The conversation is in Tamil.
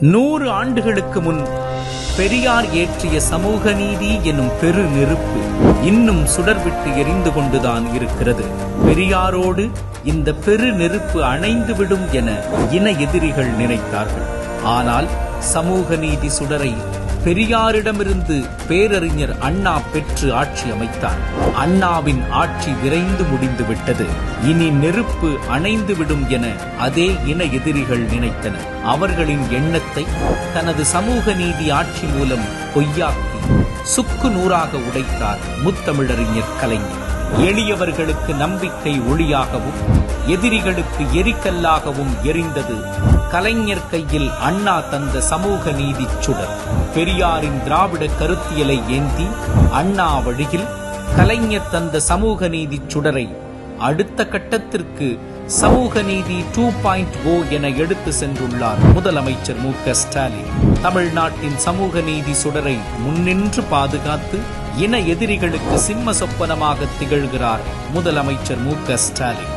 நூறு ஆண்டுகளுக்கு முன் பெரியார் ஏற்றிய சமூக நீதி எனும் பெரு நெருப்பு இன்னும் சுடர்விட்டு எரிந்து கொண்டுதான் இருக்கிறது. பெரியாரோடு இந்த பெரு நெருப்பு அணைந்துவிடும் என இன எதிரிகள் நினைத்தார்கள். ஆனால் சமூக நீதி சுடரை பெரியாரிடமிருந்து பேரறிஞர் அண்ணா பெற்று ஆட்சி அமைத்தார். அண்ணாவின் ஆட்சி விரைந்து முடிந்து விட்டது. இனி நெருப்பு அணைந்துவிடும் என அதே இன எதிரிகள் நினைத்தனர் அவர்களின் எண்ணத்தை தனது சமூக நீதி ஆட்சி மூலம் பொய்யாக்கி சுக்கு நூறாக உடைத்தார் முத்தமிழறிஞர் கலைஞர். எளியவர்களுக்கு நம்பிக்கை ஒளியாகவும் எதிரிகளுக்கு எரிக்கல்லாகவும் எரிந்தது கலைஞர் கையில் அண்ணா தந்த சமூக நீதி சுடர். பெரியாரின் திராவிட கருத்தியலை ஏந்தி அண்ணா வழியில் கலைஞர் தந்த சமூக நீதி சுடரை அடுத்த கட்டத்திற்கு சமூக நீதி டூ பாயிண்ட் ஓ என எடுத்து சென்றுள்ளார் முதலமைச்சர் மு க ஸ்டாலின். தமிழ்நாட்டின் சமூக நீதி சுடரை முன்னின்று பாதுகாத்து இன எதிரிகளுக்கு சிம்ம சொப்பனமாக திகழ்கிறார் முதலமைச்சர் மு க ஸ்டாலின்.